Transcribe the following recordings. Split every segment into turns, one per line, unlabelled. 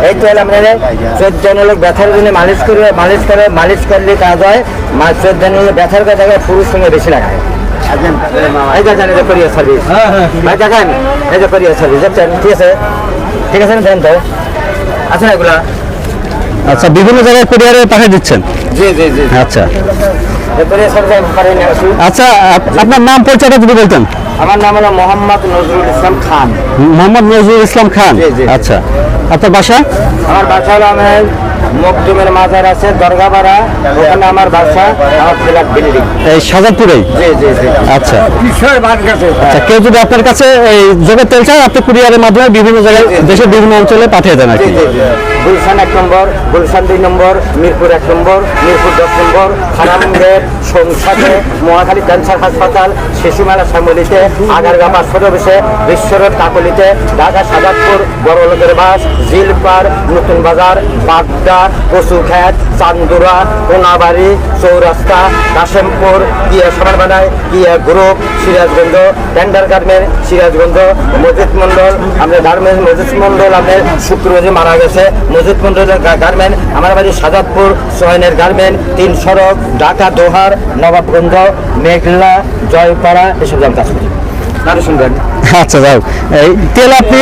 এই তেল আমরা চোদ্দ লোক ব্যথার জন্য মালিশ করে মালিশ করে মালিশ করলে কাজ হয় চোদ্দ লোক ব্যথার কথা পুরুষ সঙ্গে বেশি লাগায় এই দেখেন এই যে কোরিয়ার সার্ভিস ভাই দেখেন এই যে কোরিয়ার সার্ভিস দেখছেন ঠিক আছে। ঠিক আছে না দেন তো। আছে এগুলা
আচ্ছা বিভিন্ন জায়গায় কুরিয়ারে পাঠিয়ে দিচ্ছেন?
জি জি জি।
আচ্ছা। আচ্ছা আপ- আপনার নাম পরিচয়টা যদি বলতেন।
আমার নাম হলো মোহাম্মদ নজরুল ইসলাম খান।
মোহাম্মদ নজরুল ইসলাম খান। আচ্ছা। আপনার বাসা?
আমার বাসা হলো আমার মকদুমের মাজার আছে দরগাপাড়া। ওখানে আমার বাসা আমার ফ্ল্যাট বিল্ডিং।
এই সাজাদপুরেই
জি জি জি।
আচ্ছা। আচ্ছা কেউ যদি আপনার কাছে এই তেল চায় আপনি কুরিয়ারের মাধ্যমে বিভিন্ন জায়গায় দেশের বিভিন্ন অঞ্চলে পাঠিয়ে দেন আর কি।
গুলশান এক নম্বর, গুলশান দুই নম্বর, মিরপুর এক নম্বর, মিরপুর দশ নম্বর খানামুঙ্গের সংসারে মহাখালী ক্যান্সার হাসপাতাল শিশু মেলা শ্যামলিতে আগারগা পাঁচশো অফিসে বিশ্বরোড কাকলিতে, ঢাকা সাজাদপুর বড় লোকের বাস জিলপার নতুন বাজার, বাগদা কচুখ্যাত চান্দুরা, কোনাবাড়ি, চৌরাস্তা, কাশেমপুর, কিয়া সমান বানায় Kia group, Sirajganj tender garment Sirajganj Majid Mondal আমাদের গার্মেন্ট মজিদ মন্ডল আমাদের শুক্রবারে মারা গেছে মজিদ মন্ডলের গার্মেন্ট আমার বাড়ি সাজাদপুর সোহেনের গার্মেন্ট তিন সড়ক ঢাকা দোহার নবাবগঞ্জ মেঘলা জয়পাড়া এসব জায়গায় কাজ করি
আচ্ছা যাও। এই তেল আপনি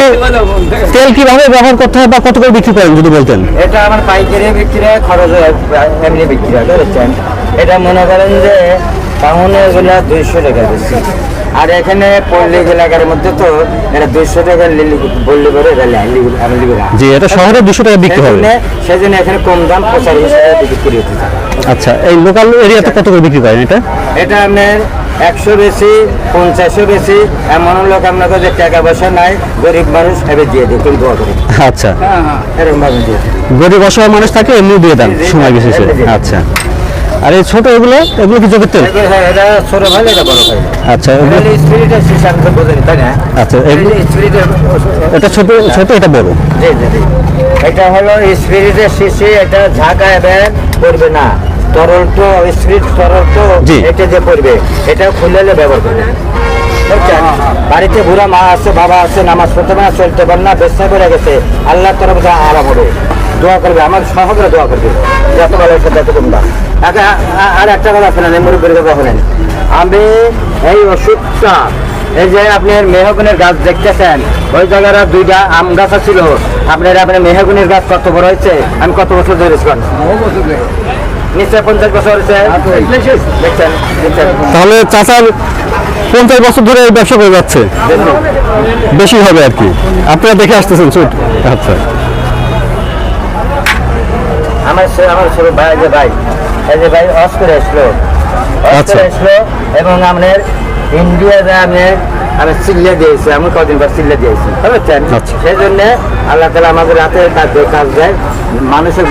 তেল কীভাবে ব্যবহার করতে হয় বা কত করে বিক্রি করেন যদি বলতেন?
এটা আমার পাইকারি বিক্রি হয় খরচ এমনি বিক্রি হয় এটা মনে করেন যে টাউনে এগুলা দুইশো টাকা বেশি। আর এখানে পল্লী এলাকার মধ্যে তো এটা দুইশো টাকা লিলি বললে না।
জি এটা শহরে দুশো টাকা বিক্রি হবে।
সেজন্য- সেজন্য এখানে কম দাম প্রচার হিসেবে বিক্রি হতে
আচ্ছা এই লোকাল এরিয়াতে কত করে বিক্রি করেন এটা?
এটা আপনার একশো বেশি পঞ্চাশও বেশি এমন লোক আপনার কাছে টাকা পয়সা নাই গরিব মানুষ এবার দিয়ে দিই তুমি দোয়া করি।
আচ্ছা।
এরকম ভাবে দিয়ে।
গরিব অসহায় মানুষ থাকে এমনি দিয়ে দেন সময় বিশেষে
জি।
আচ্ছা। আর এই ছোট এগুলো এগুলো কি যোগের তেল?
হ্যাঁ, এটা ছোট ভাই এটা বড় ভাই।
আচ্ছা এগুলো
স্পিরিটের শিশা আমি বোঝেনি তাই না?
আচ্ছা এগুলো
স্পিরিটের
এটা ছোট ছোট এটা বড়।
জি জি জি। এটা হলো স্পিরিটের শিশি এটা ঝাঁকা এবার পড়বে না। তরল তো স্পিরিট তরল তো এটা যে পড়বে এটা খুলে ব্যবহার করবে। বাড়িতে বুড়া মা আছে বাবা আছে নামাজ পড়তে পারে না চলতে পারে না ব্যবসা করে গেছে। আল্লাহ তরফ থেকে আরাম হবে। দোয়া করবে আমার সহজে দোয়া করবে। যত ভালো হচ্ছে তত কম দাম আ- আ- আর একটা কথা শোনেন মুরব্বীর কথা শোনেন। আমি এই ওষুধটা এই যে আপনার মেহগুনের গাছ দেখতেছেন ওই জায়গার দুইটা আম গাছ ছিল আপনার আপনার মেহগুনের গাছ কত বড় হয়েছে? আমি কত বছর ধরে নিশ্চয় পঞ্চাশ বছর হয়েছে? দেখছেন
তাহলে চাচার পঞ্চাশ বছর ধরে এই ব্যবসা করে যাচ্ছে। বেশি হবে আর কি। আপনারা দেখে আসতেছেন শুট আচ্ছা।
আমার আমার ছোট ভাই যে ভাই এই যে ভাই অস করে আসলো
আচ্ছা।
করে আসলো এবং আপনার ইন্ডিয়াতে আমি আমি চিল্লে দিয়েছি আমি কদিন পর চিল্লে দিয়েছি। বুঝছেন?
আচ্ছা।
সেই জন্য আল্লাহ তালা আমাদের রাতে কাজ দেয় কাজ দেয় মানুষের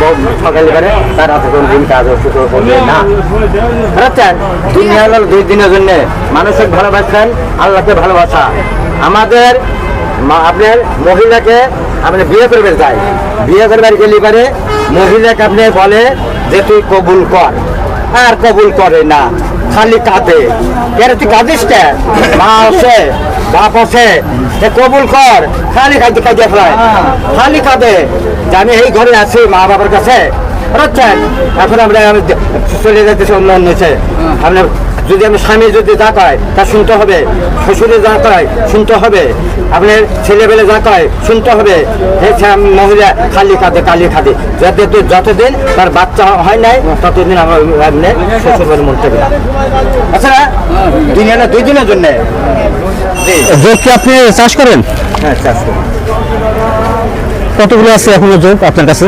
সকালে পারে তার রাতে কোন দিন কাজ করবে না। বুঝছেন? দুনিয়া হলো দুই দিনের জন্য মানুষের ভালোবাসেন আল্লাহকে ভালোবাসা। আমাদের আপনার মহিলাকে আপনি বিয়ে করবে চাই। বিয়ে করবার গেলে পারে মহিলাকে আপনি বলে যে তুই কবুল কর। আর কবুল করে না খালি কাঁদে। কেন তুই কাঁদিস কে? মা আছে বাপ আছে সে কবুল কর। খালি কাঁদে কাঁদে ফেলায়। খালি কাঁদে। যে আমি এই ঘরে আছি মা বাবার কাছে এখন আমরা আমি চলে যেতেছি অন্য অন্য হচ্ছে আপনার যদি আমি স্বামী যদি যা কয় তা শুনতে হবে। শ্বশুরে যা কয় শুনতে হবে। আপনার ছেলেবেলে যা কয় শুনতে হবে। এই ছে- মহিলা খালি খাদে কালি খাদে যাতে যতদিন তার বাচ্চা হয় নাই ততদিন আমার আপনি শ্বশুর বাড়ি মন থেকে আচ্ছা দুনিয়া না দুই দিনের জন্যে।
কি আপনি চাষ করেন?
হ্যাঁ চাষ করি।
কতগুলো আছে এখনও যোগ আপনার কাছে?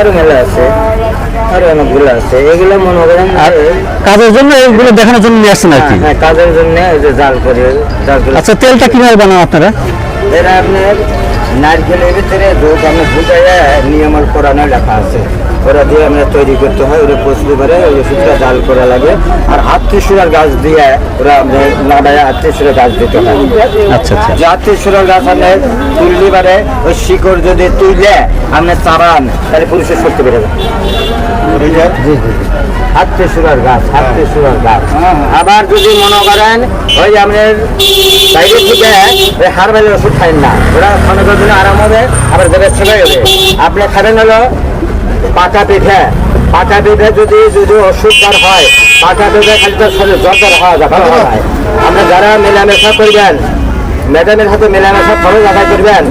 আরও মেলা আছে। আরও অনেকগুলো আছে এগুলো মনে করেন
আর কাজের জন্য এইগুলো দেখানোর জন্য নিয়ে আসছেন আর কি?
হ্যাঁ, হ্যাঁ, কাজের জন্য ওই যে জাল করি জাল করে
আচ্ছা তেলটা কীভাবে বানান আপনারা?
এরা আপনার নারকেলের ভিতরে দুধ আমি ফুটাইয়া নিয়মের কোরআনে লেখা আছে। ওরা দিয়ে আমরা তৈরি করতে হয় ওরা পচলি পারে ওই ওষুধটা জাল করা লাগে। আর আত্মীয় গাছ দিয়ে ওরা আমাদের লাগায় আত্মীয় গাছ দিতে হয়।
আচ্ছা আচ্ছা।
যে আত্মীয় গাছ আপনি তুললি পারে ওই শিকড় যদি তুইলে আপনি চাবান তাহলে পুরুষের শক্তি বেড়ে যায় আত্মীয় সুরার গাছ সুরার গাছ। আবার যদি মনে করেন ওই আপনার বাইরের থেকে ওই হারবালের ওষুধ খাইন না। ওরা মনে আরাম হবে আবার হবে। আপনি খাবেন হলো পাকা পিঠে পাকা পিঠে যদি যদি ওষুধদার হয় পাকা পিঠে খালি তো শরীর যায় হয় আপনি যারা মেলামেশা করবেন ম্যাডামের হাতে মেলামেশা খরচ আদায় করবেন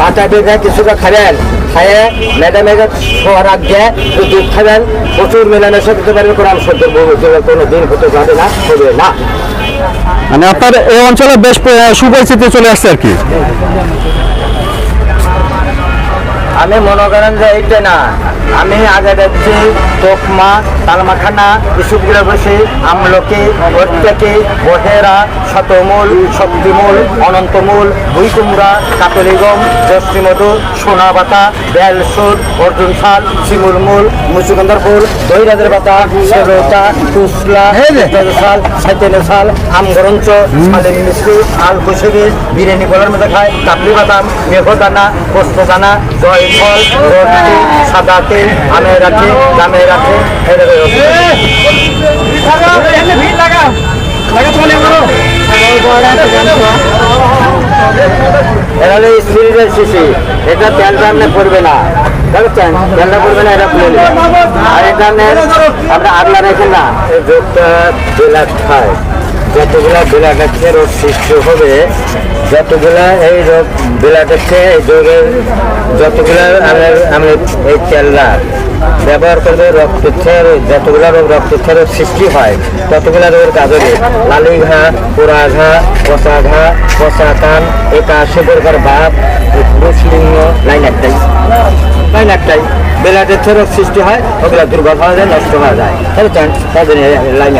পাতা পেঁপে কিছুটা খাবেন খাইয়ে ম্যাডামের শোয়ার আগে দুধ খাবেন প্রচুর মেলামেশা করতে পারবেন কোরআন সত্য কোনো দিন হতে যাবে না হবে না।
মানে আপনার এই অঞ্চলে বেশ সুপরিচিতি চলে আসছে আর কি।
আমি মনে করেন যে এইটা না আমি আগে দেখছি তোকমা তালমাখানা এসবগুলো বসে আমলকি প্রত্যেকে বহেরা শতমূল শক্তিমূল অনন্তমূল দুই ভুইকুমড়া কাতলিগম জশ্রীমধু সোনাবাতা বেলসুর অর্জুন শাল শিমুল মূল মুচুগন্ধার ফুল দৈরাজের পাতা সেরতা কুসলা শাল সাইতেনে শাল আমগরঞ্চ শালিন মিশ্রি আল কুশিবি বিরিয়ানি কলার মধ্যে খায় কাবলি বাদাম মেঘদানা পোস্তদানা জয়ফল রটি সাদা তেল আমের রাখে দামের রাখে এটা হলো স্পিরিটের শিশি। এটা তেলটা আপনি পড়বে না। বুঝছেন তেলটা পড়বে না এটা খুলে আর এটা আপনি আপনি আগলা রেখেন না যোগটা বিলাট খায়। যতগুলা খেয়ে রোগ সৃষ্টি হবে, যতগুলা এই রোগ খেয়ে এই যোগের যতগুলা আমার আমি এই তেলটা ব্যবহার করবে রক্তক্ষের যতগুলা রোগ রক্তক্ষের সৃষ্টি হয়, ততগুলা রোগের কাজ লালি ঘা, পোড়া ঘা পচা ঘা পচা কান, এটা সে প্রকার বাপ মুসলিম লাইন একটাই লাইন একটাই বেলাটের রোগ সৃষ্টি হয়, ওগুলা দুর্বল হওয়া যায়, নষ্ট হওয়া যায়। তাহলে লাইন